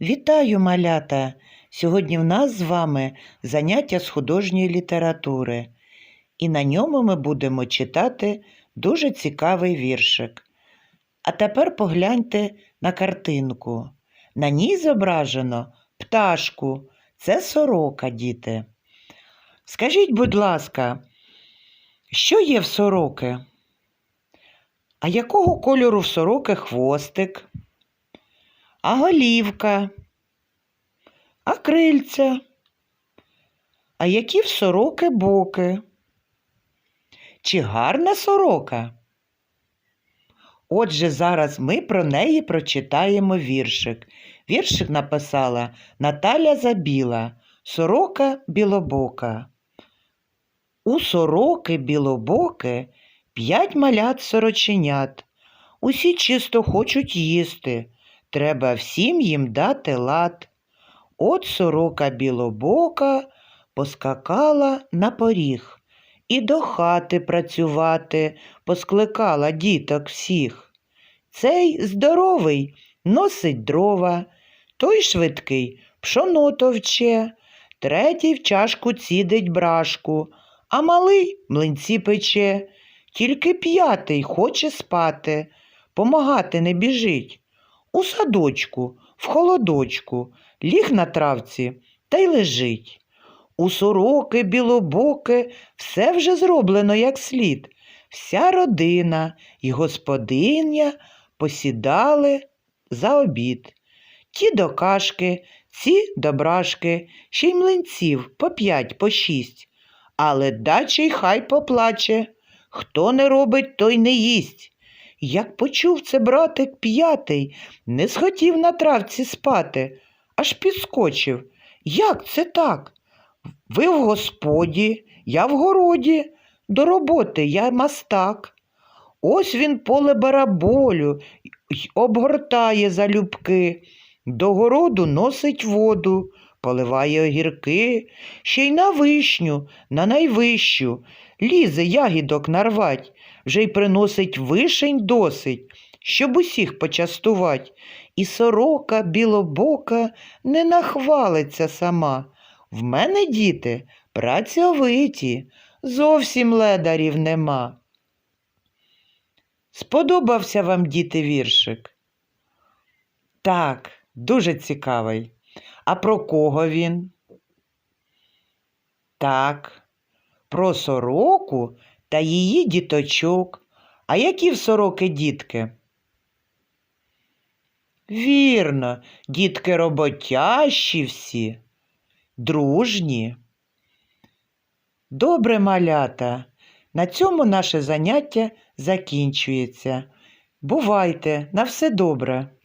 Вітаю, малята! Сьогодні в нас з вами заняття з художньої літератури, і на ньому ми будемо читати дуже цікавий віршик. А тепер погляньте на картинку. На ній зображено пташку. Це сорока, діти. Скажіть, будь ласка, що є в сороки? А якого кольору в сороки хвостик? А голівка? А крильця? А які в сороки боки? Чи гарна сорока? Отже, зараз ми про неї прочитаємо віршик. Віршик написала Наталя Забіла, сорока білобока. У сороки білобоки п'ять малят сороченят. Усі чисто хочуть їсти. Треба всім їм дати лад. От сорока білобока поскакала на поріг і до хати працювати поскликала діток всіх. Цей здоровий носить дрова, той швидкий пшоно товче, третій в чашку цідить брашку, а малий млинці пече. Тільки п'ятий хоче спати, помагати не біжить. У садочку, в холодочку, ліг на травці та й лежить. У сороки білобоке все вже зроблено як слід. Вся родина і господиня посідали за обід. Ті до кашки, ці до брашки, ще й млинців по п'ять, по шість. Але даче й хай поплаче. Хто не робить, той не їсть. Як почув це братик п'ятий, не схотів на травці спати, аж підскочив. Як це так? Ви в господі, я в городі, до роботи я мастак. Ось він поле бараболю й обгортає залюбки, до городу носить воду, поливає огірки, ще й на вишню, на найвищу, лізе ягідок нарвать, вже й приносить вишень досить, щоб усіх почастувать. І сорока білобока не нахвалиться сама. В мене діти працьовиті, зовсім ледарів нема. Сподобався вам, діти, віршик? Так, дуже цікавий. А про кого він? Так, про сороку та її діточок. А які в сороки дітки? Вірно, дітки роботящі всі, дружні. Добре, малята. На цьому наше заняття закінчується. Бувайте, на все добре.